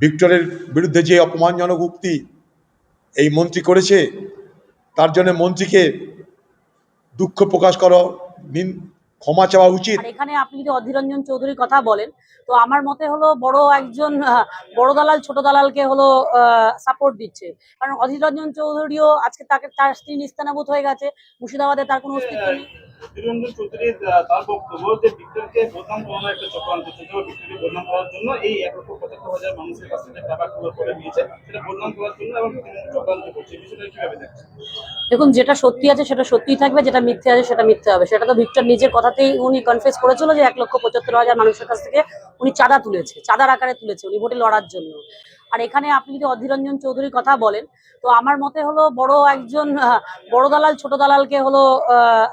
ভিক্টরের বিরুদ্ধে যে অপমানজনক উক্তি এই মন্ত্রী করেছে, তার জন্য মন্ত্রীকে দুঃখ প্রকাশ করা, নিন- ক্ষমা চাওয়া উচিত। এখানে আপনি যদি অধীর রঞ্জন চৌধুরীর কথা বলেন, তো আমার মতে হলো বড় একজন বড় দালাল ছোট দালালকে হলো সাপোর্ট দিচ্ছে। কারণ অধীর রঞ্জন চৌধুরীও আজকে তাকে, তার স্ত্রী নিস্তানাবুত হয়ে গেছে, মুর্শিদাবাদে তার কোনো অস্তিত্ব নেই। চৌধুরীর তার বক্তব্য যে বদনাম করানোর একটা চক্রান্ত বা বদনাম করার জন্য এই এক লক্ষ পঁচাত্তর হাজার মানুষের কাছ থেকে টাকা খবর করে নিয়েছে সেটা বদনাম করার জন্য এবং চক্রান্ত করছে। বিষয়টা কীভাবে দেখুন, যেটা সত্যি আছে সেটা সত্যিই থাকবে, যেটা মিথ্যে আছে সেটা মিথ্যে হবে। সেটা তো ভিক্টর নিজের কথাতেই উনি কনফেস করেছিল যে এক লক্ষ পঁচাত্তর হাজার মানুষের কাছ থেকে উনি চাঁদা তুলেছে, চাঁদার আকারে তুলেছে উনি ভোটে লড়ার জন্য। আর এখানে আপনি যদি অধীর রঞ্জন চৌধুরীর কথা বলেন, তো আমার মতে হলো বড় একজন বড় দালাল ছোট দালালকে হলো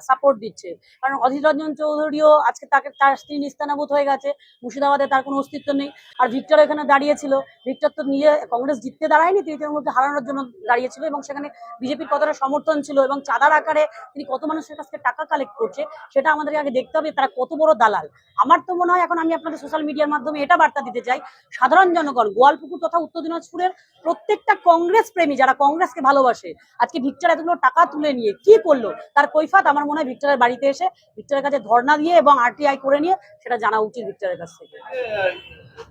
সাপোর্ট দিচ্ছে। কারণ অধীর রঞ্জন চৌধুরীও আজকে তাকে, তার স্ত্রী নিস্তানাবুত হয়ে গেছে, মুর্শিদাবাদে তার কোনো অস্তিত্ব নেই। আর ভিক্টর এখানে দাঁড়িয়েছিল। ভিক্টর তো নিজে কংগ্রেস জিততে দাঁড়ায়নি, তিনি তৃণমূলকে হারানোর জন্য দাঁড়িয়েছিল এবং সেখানে বিজেপির কতটা সমর্থন ছিল এবং চাঁদার আকারে তিনি কত মানুষের কাছ থেকে টাকা কালেক্ট করছে, সেটা আমাদেরকে আগে দেখতে হবে, তারা কত বড় দালাল। আমার তো মনে হয়, এখন আমি আপনাদের সোশ্যাল মিডিয়ার মাধ্যমে এটা বার্তা দিতে চাই, সাধারণ জনগণ, গোয়ালপুকুর তথা উত্তর দিনাজপুরের প্রত্যেকটা কংগ্রেস প্রেমী যারা কংগ্রেসকে ভালোবাসে আজকে ভিক্টর এতগুলো টাকা তুলে নিয়ে কি করল? তার কৈফাত আমার মনে হয় ভিক্টরের বাড়িতে এসে ভিক্টরের কাছে ধর্ণা দিয়ে এবং আরটিআই করে নিয়ে সেটা জানা উচিত ভিক্টরের কাছ থেকে।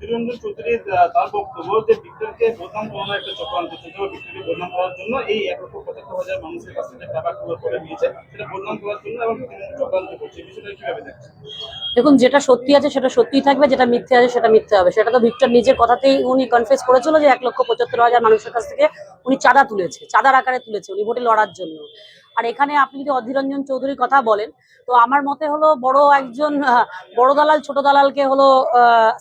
নিরঞ্জন চৌধুরীর তার বক্তব্য যে ভিক্টরকে বদনাম করানোর একটা চক্রান্ত চলছে ভিক্টরকে বদনাম করার জন্য এই এক লক্ষ পঁচাত্তর হাজার মানুষের কাছ থেকে টাকা খবর করে নিয়েছে সেটা বদনাম করার জন্য এবং চক্রান্ত করছে বিষয়টা কীভাবে দেখছেন? দেখুন যেটা সত্যি আছে সেটা সত্যিই থাকবে যেটা মিথ্যে আছে সেটা মিথ্যে হবে। সেটা তো ভিক্টর নিজের কথাতেই উনি কনফেস করেছিল যে এক লক্ষ পঁচাত্তর হাজার মানুষের কাছ থেকে উনি চাঁদা তুলেছে, চাঁদার আকারে তুলেছে উনি ভোটে লড়ার জন্য। আর এখানে আপনি যদি অধীর রঞ্জন চৌধুরীর কথা বলেন, তো আমার মতে হলো বড় একজন বড় দালাল, ছোট দালালকে হলো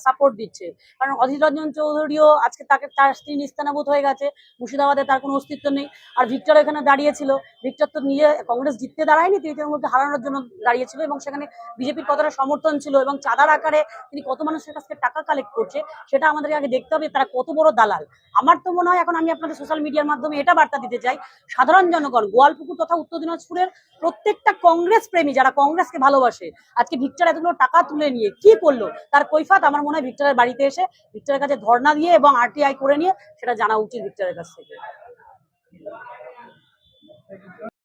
সাপোর্ট দিচ্ছে। কারণ অধীর রঞ্জন চৌধুরীও আজকে তাকে, তার স্ত্রী নিস্তানাবুত হয়ে গেছে, মুর্শিদাবাদে তার কোনো অস্তিত্ব নেই। আর ভিক্টর এখানে দাঁড়িয়েছিল। ভিক্টর তো নিজে কংগ্রেস জিততে দাঁড়ায়নি, তিনি তৃণমূলকে হারানোর জন্য দাঁড়িয়েছিল এবং সেখানে বিজেপির কতটা সমর্থন ছিল এবং চাঁদার আকারে তিনি কত মানুষের কাছ থেকে টাকা কালেক্ট করছে, সেটা আমাদেরকে আগে দেখতে হবে, তারা কত বড় দালাল। আমার তো মনে হয়, এখন আমি আপনাদের সোশ্যাল মিডিয়ার মাধ্যমে এটা বার্তা দিতে চাই, সাধারণ জনগণ, গোয়ালপুকুর তথা উত্তর দিনাজপুরের প্রত্যেকটা কংগ্রেস প্রেমী যারা কংগ্রেসকে ভালোবাসে, আজকে ভিক্টর এতগুলো টাকা তুলে নিয়ে কি করল? তার কৈফাত আমার মনে হয় ভিক্টরের বাড়িতে এসে ভিক্টরের কাছে ধর্না দিয়ে এবং আরটিআই করে নিয়ে সেটা জানা উচিত ভিক্টরের কাছ থেকে।